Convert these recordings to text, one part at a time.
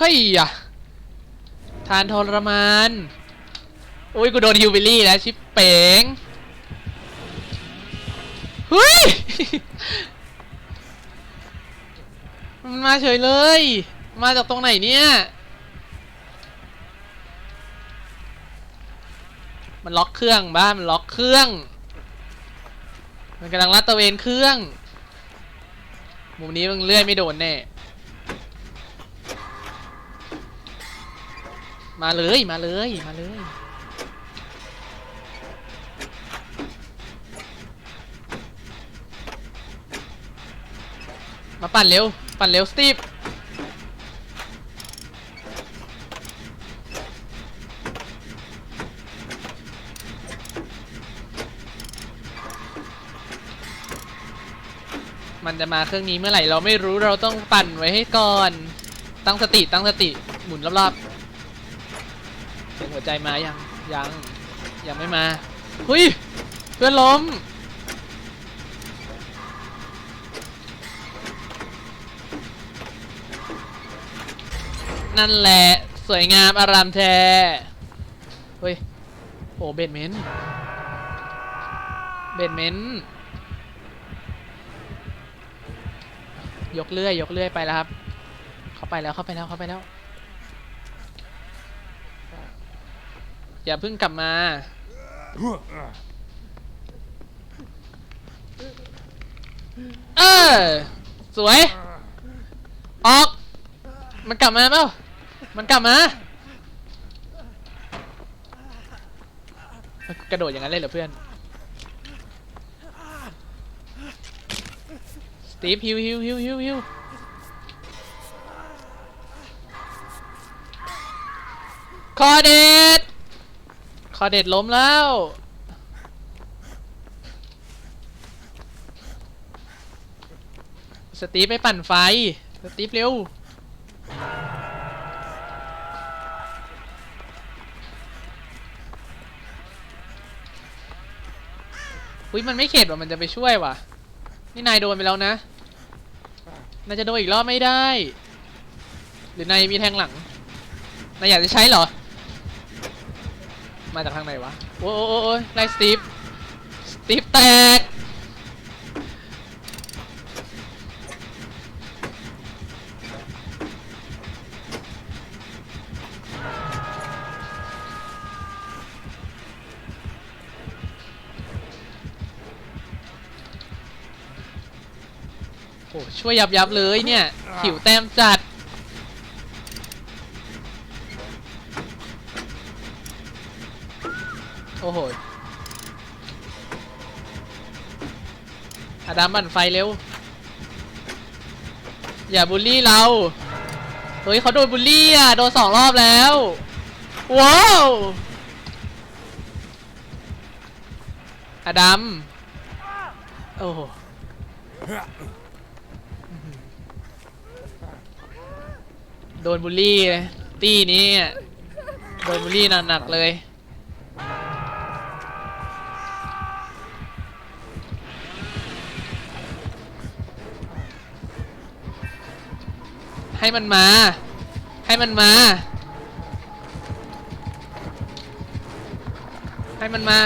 ฮ้ยอะทานทรมานอุ้ยกูโดนฮิวบิลลี่แล้วชิปเป๋งเฮ้ย มันมาเฉยเลย มาจากตรงไหนเนี่ย มันล็อกเครื่องบ้ามันล็อกเครื่อง มันกำลังลัดตะเวนเครื่อง มุมนี้มึงเลื่อยไม่โดนแน่ มาเลยมาเลยมาเลย มาปั่นเร็ว ปั่นเร็วสตีฟมันจะมาเครื่องนี้เมื่อไหร่เราไม่รู้เราต้องปั่นไว้ให้ก่อน ตั้งสติตั้งสติหมุนรอบๆ เสียงหัวใจมายังยังยังไม่มาหุยเพื่อนล้มนั่นแหละ สวยงามอารามแท้เฮ้ยโอ้เบดเมนเบดเมนยกเลื่อยยกเลื่อยไปแล้วครับ เข้าไปแล้วเข้าไปแล้วเข้าไปแล้ว อย่าเพิ่งกลับมา เออ สวย ออก มันกลับมาเปล่า มันกลับมา กระโดดอย่างนั้นเลยเหรอเพื่อน สตีฟฮิวฮิวฮิวฮิวฮิวคอเดด คอเดดล้มแล้ว สตีฟไปปั่นไฟ สตีฟเร็ว อุ้ยมันไม่เข็ดว่ะมันจะไปช่วยว่ะ นี่นายโดนไปแล้วนะนายจะโดนอีกรอบไม่ได้ หรือนายมีแทงหลัง นายอยากจะใช้เหรอ มาจากทางไหนวะ โอ้โอ้โอ้โอ้ยไล่สตีฟ สตีฟแตก โอ้ช่วยยับยับเลยเนี่ย หิวแต้มจัด อาดามบั่นไฟเร็ว อย่าบูลลี่เรา เฮ้ยเขาโดนบูลลี่อะ โดนสองรอบแล้ว ว้าวอาดัม โอ้โดนบูลลี่ ตี้นี้ โดนบูลลี่หนักๆเลย ให้มันมา ให้มันมา ให้มันมา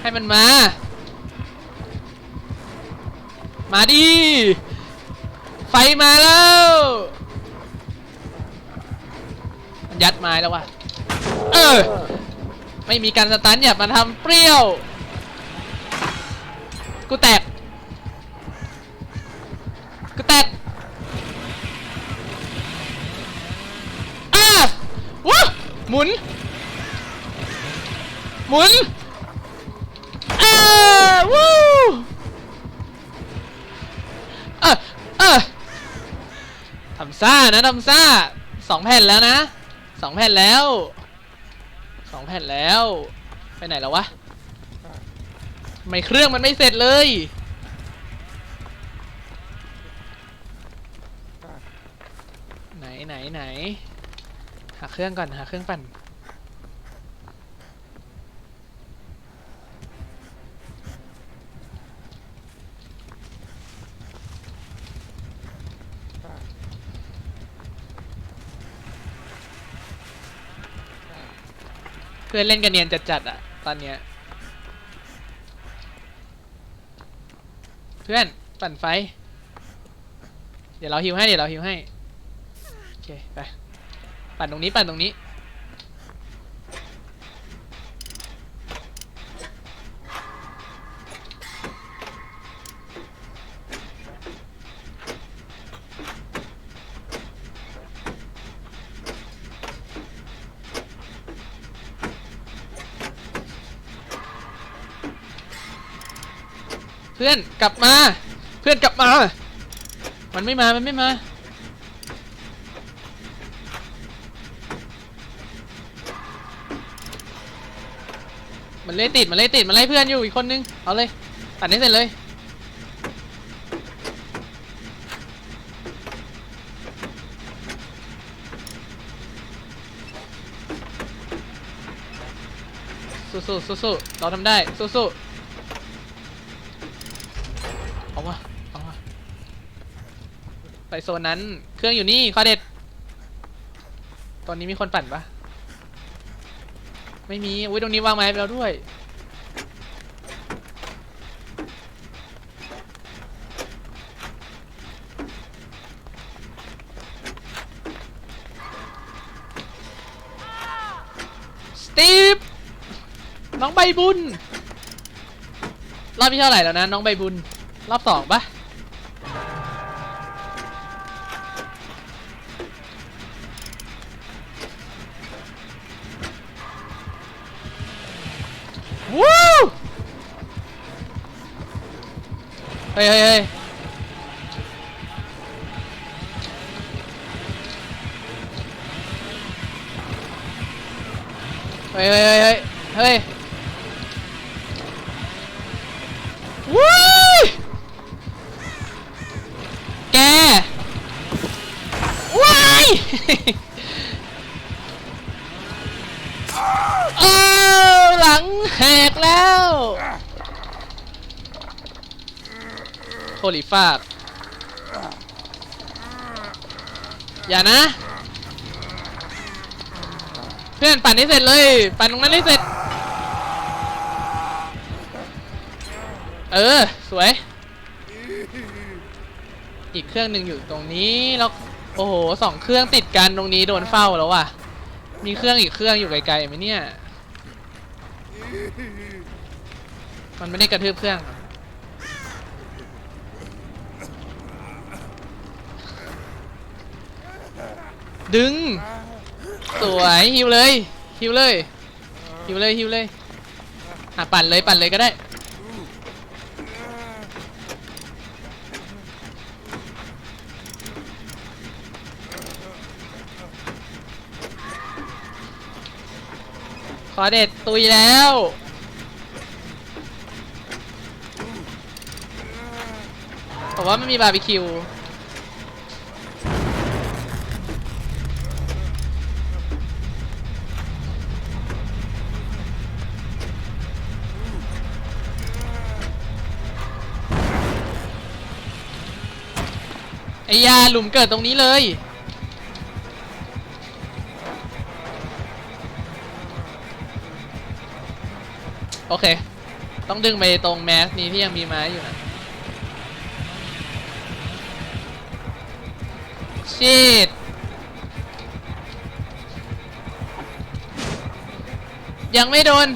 ให้มันมา มาดิ ไฟมาแล้วมันยัดไม้แล้ววะเออ ไม่มีการสตันอย่ามาทำเปรี้ยว กูแตก กูแตกอ้าวหมุน หมุนอ้าวู้เออเออทำซ่านะทำซ่าสองแผ่นแล้วนะสองแผ่นแล้วสองแผ่นแล้ว ไปไหนแล้ววะไม่เครื่องมันไม่เสร็จเลย ไหนไหนหาเครื่องก่อนหาเครื่องปั่นเพื่อนเล่นกันเนียนจัดๆอะตอนเนี้ยเพื่อนปั่นไฟ เดี๋ยวเราฮิวให้เดี๋ยวเราฮิวให้ ไปปั่นตรงนี้ปั่นตรงนี้เพื่อนกลับมา เพื่อนกลับมา มันไม่มา มันไม่มา มันเลยติดมันเลยติดมันไล่เพื่อนอยู่อีกคนนึง เอาเลย ตัดให้เสร็จเลย สู้ๆสู้ๆเราทำได้ สู้ๆเอาวะเอาวะไปโซนนั้น เครื่องอยู่นี่ข้อเด็ดตอนนี้มีคนปั่นปะ ไม่มี อุ้ยตรงนี้วางไม้ไปแล้วด้วย สตีฟ น้องใบบุญ รอบที่เท่าไหร่แล้วนะ น้องใบบุญ รอบสองปะ เฮ้ยเฮ้ยเฮ้ยเฮ้ยเฮ้ยเฮ้ยเฮ้ยวู้แกว้าย เออหลังแหกแล้ว โคลิฟากอย่านะ เพื่อนปั่นให้เสร็จเลย ปั่นตรงนั้นให้เสร็จ เออ สวย อีกเครื่องหนึ่งอยู่ตรงนี้แล้วโอ้โหสองเครื่องติดกันตรงนี้โดนเฝ้าแล้วว่ะ มีเครื่องอีกเครื่องอยู่ไกลๆไหมเนี่ย มันไม่ได้กระทืบเครื่องครับ ดึง สวยฮิวเลยฮิวเลยฮิวเลยฮิวเลยอะปั่นเลยปั่นเลยก็ได้ขอเด็ดตุยแล้ว ผมว่าไม่มีบาร์บีคิว ไอ้ยาหลุมเกิดตรงนี้เลย โอเค ต้องดึงไปตรงแมสนี้ที่ยังมีไม้อยู่นะชีดยังไม่โดน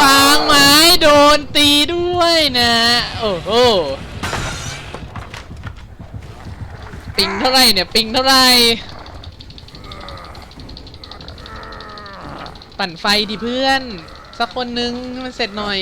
วางไม้โดนตีด้วยนะ โอ้โห ปิงเท่าไรเนี่ย ปิงเท่าไรปั่นไฟดิเพื่อน สักคนนึงให้มันเสร็จหน่อย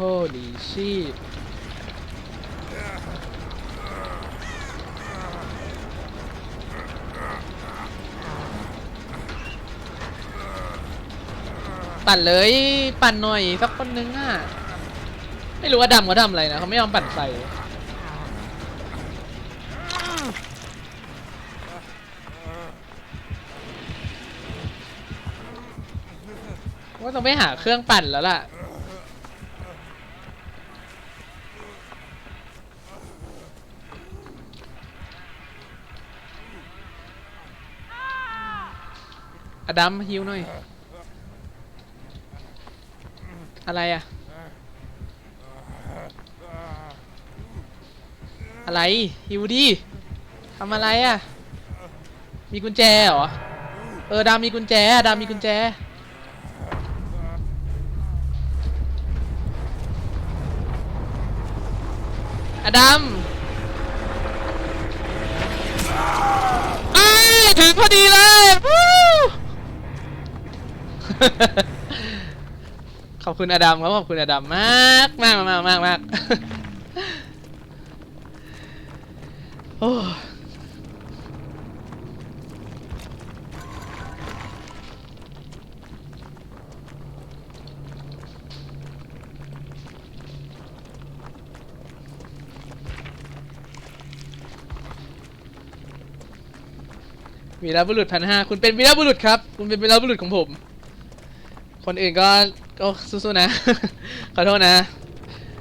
Holy shit ปั่นเลย ปั่นหน่อยสักคนนึงอะ ไม่รู้ว่าดำเขาดำอะไรนะเขาไม่ยอมปั่นใส่ว่าต้องไปหาเครื่องปั่นแล้วล่ะอดัมฮิวหน่อย อะไรอะอะไรฮิวดิทำอะไรอะมีกุญแจเหรอ เออดามีกุญแจดามีกุญแจ อดัมไอ้ยถึงพอดีเลย ขอบคุณอดัมครับขอบคุณอดัมมากมากมากมากมากโอ้วีรบุรุษพันห้าคุณเป็นวีรบุรุษครับ คุณเป็นวีรบุรุษของผม คนอื่นก็ ก็สู้ๆนะ ขอโทษนะ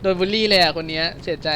โดนบูลลี่เลยอะคนเนี้ย เสียใจ